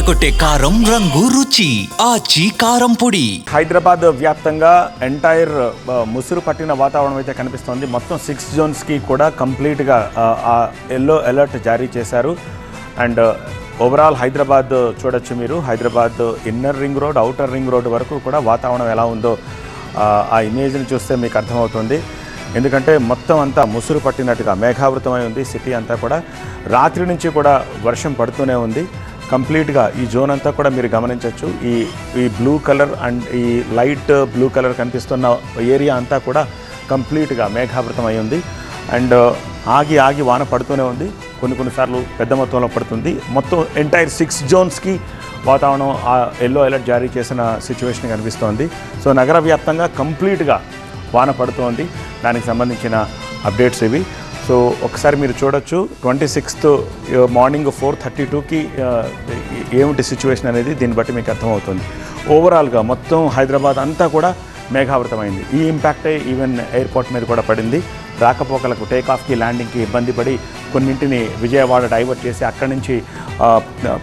అదరగొట్టే కారం రంగు రుచి ఆచి కారం పొడి. హైదరాబాద్ వ్యాప్తంగా ఎంటైర్ ముసురు పట్టిన వాతావరణం అయితే కనిపిస్తోంది. మొత్తం సిక్స్ జోన్స్కి కూడా కంప్లీట్గా ఎల్లో అలర్ట్ జారీ చేశారు. అండ్ ఓవరాల్ హైదరాబాద్ చూడొచ్చు మీరు. Hyderabad inner ring road outer ring road వరకు కూడా వాతావరణం ఎలా ఉందో ఆ ఇమేజ్ని చూస్తే మీకు అర్థమవుతుంది. ఎందుకంటే మొత్తం అంతా ముసురు పట్టినట్టుగా మేఘావృతమై ఉంది. సిటీ అంతా కూడా రాత్రి నుంచి కూడా వర్షం పడుతూనే ఉంది. కంప్లీట్గా ఈ జోన్ అంతా కూడా మీరు గమనించవచ్చు ఈ ఈ బ్లూ కలర్ అండ్ ఈ లైట్ బ్లూ కలర్ కనిపిస్తున్న ఏరియా అంతా కూడా కంప్లీట్గా మేఘావృతం అయి ఉంది. అండ్ ఆగి ఆగి వాన పడుతూనే ఉంది. కొన్ని కొన్నిసార్లు పెద్ద మొత్తంలో పడుతుంది. మొత్తం ఎంటైర్ సిక్స్ జోన్స్కి వాతావరణం ఎల్లో అలర్ట్ జారీ చేసిన సిచ్యువేషన్ కనిపిస్తోంది. సో నగర వ్యాప్తంగా కంప్లీట్గా వాన పడుతోంది. దానికి సంబంధించిన అప్డేట్స్ ఇవి. సో ఒకసారి మీరు చూడొచ్చు. Twenty sixth morning four thirty టూకి ఏమిటి సిచ్యువేషన్ అనేది దీన్ని బట్టి మీకు అర్థమవుతుంది. ఓవరాల్గా మొత్తం హైదరాబాద్ అంతా కూడా మేఘావృతమైంది. ఈ ఇంపాక్టే ఈవెన్ ఎయిర్పోర్ట్ మీద కూడా పడింది. రాకపోకలకు టేక్ ఆఫ్కి ల్యాండింగ్కి ఇబ్బంది పడి కొన్నింటిని విజయవాడ డైవర్ట్ చేసి అక్కడి నుంచి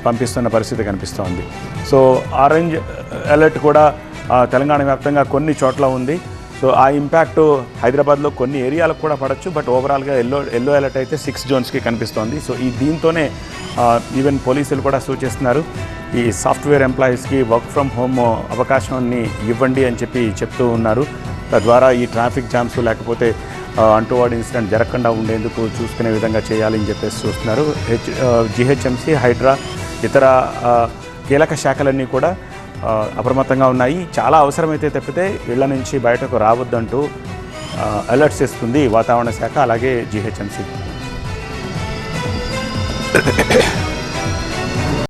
పంపిస్తున్న పరిస్థితి కనిపిస్తోంది. సో ఆరెంజ్ అలర్ట్ కూడా తెలంగాణ వ్యాప్తంగా కొన్ని చోట్ల ఉంది. సో ఆ ఇంపాక్ట్ హైదరాబాద్లో కొన్ని ఏరియాలకు కూడా పడచ్చు బట్ ఓవరాల్గా ఎల్లో ఎల్లో అలర్ట్ అయితే సిక్స్ జోన్స్కి కనిపిస్తోంది. సో ఈ దీంతోనే ఈవెన్ పోలీసులు కూడా సూచిస్తున్నారు. ఈ సాఫ్ట్వేర్ ఎంప్లాయీస్కి వర్క్ ఫ్రమ్ హోమ్ అవకాశాన్ని ఇవ్వండి అని చెప్పి చెప్తూ ఉన్నారు. తద్వారా ఈ ట్రాఫిక్ జామ్స్ లేకపోతే ఆ, ఇన్సిడెంట్ జరగకుండా ఉండేందుకు చూసుకునే విధంగా చేయాలని చెప్పేసి చూస్తున్నారు. హెచ్ జిహెచ్ఎంసీ హైడ్రా ఇతర కీలక శాఖలన్నీ కూడా అప్రమత్తంగా ఉన్నాయి. చాలా అవసరమైతే తప్పితే ఇళ్ళ నుంచి బయటకు రావద్దంటూ అలర్ట్స్ ఇస్తుంది వాతావరణ శాఖ అలాగే జిహెచ్ఎంసీ.